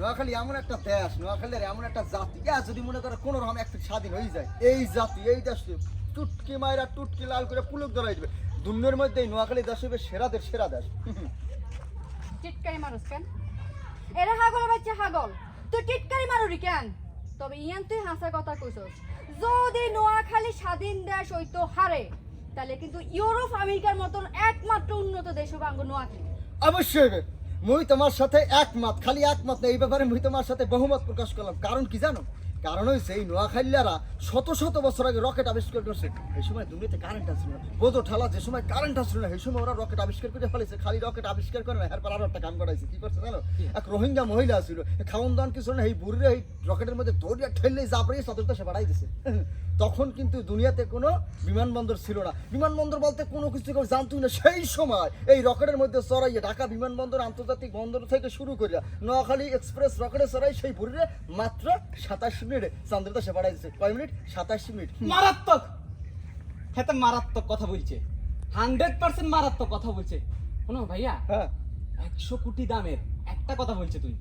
নোয়াখালী এমন একটা দেশ নোয়াখালীর এমন একটা জাতি ইয়া যদি মনে করে কোনো রকম একটা স্বাধীন হয়ে যায় এই জাতি এই দেশ টুটকি মায়েরা টুটকি লাল করে পুলক ধরাই দেবে। দুনিয়ার মধ্যে নোয়াখালী দেশ হবে সেরাদের সেরা দেশ। টিটকারি মানুষ কেন? এরা হাগল বাচ্চা হাগল। তুই টিটকারি মারুরি কেন? তবে ইয়ান তুই হাসা কথা কইছস। যদি নোয়াখালী স্বাধীন দেশ হইতো হারে তাহলে কিন্তু ইউরোপ আমেরিকার মতন একমাত্র উন্নত দেশ হবে আঙ্গ নোয়াখালী। অবশ্যই। মুই তোমার সাথে একমত, খালি একমত না, এই ব্যাপারে মুই তোমার সাথে বহুমত প্রকাশ করলাম। কারণ কি জানো? কারণ হয়েছে এই নোয়াখালীরা শত শত বছর আগে রকেট আবিষ্কার করছে। এই সময় দুনিয়াতে কারেন্ট আসছিল না। বোধ ঠালা যে সময় কারেন্ট আসছিল না সেই সময় ওরা রকেট আবিষ্কার করে ফেলেছে। খালি রকেট আবিষ্কার করে না এরপর আরও একটা কাম করাইছে। কি করছে জানো? এক রোহিঙ্গা মহিলা ছিল। খাওয়ান দাওয়ান কিছু না এই বুড়িরে এই রকেটের মধ্যে দৌড়িয়া ঠেললে জাপড়িয়ে সতর্কতা সে বাড়াই দিছে। তখন কিন্তু দুনিয়াতে কোনো বিমানবন্দর ছিল না। বিমানবন্দর বলতে কোনো কিছু কেউ জানতোই না। সেই সময় এই রকেটের মধ্যে চড়াইয়ে ঢাকা বিমানবন্দর আন্তর্জাতিক বন্দর থেকে শুরু করে নোয়াখালী এক্সপ্রেস রকেটে চড়াই সেই বুড়িরে মাত্র সাতাশ মিনিটে চান্দ্রতা সে বাড়াই দিছে। কয় মিনিট? সাতাশি মিনিট। মারাত্মক! খেতে মারাত্মক কথা বলছে। হান্ড্রেড পার্সেন্ট মারাত্মক কথা বলছে। শোনো ভাইয়া হ্যাঁ। একশো কোটি দামের একটা কথা বলছে তুই।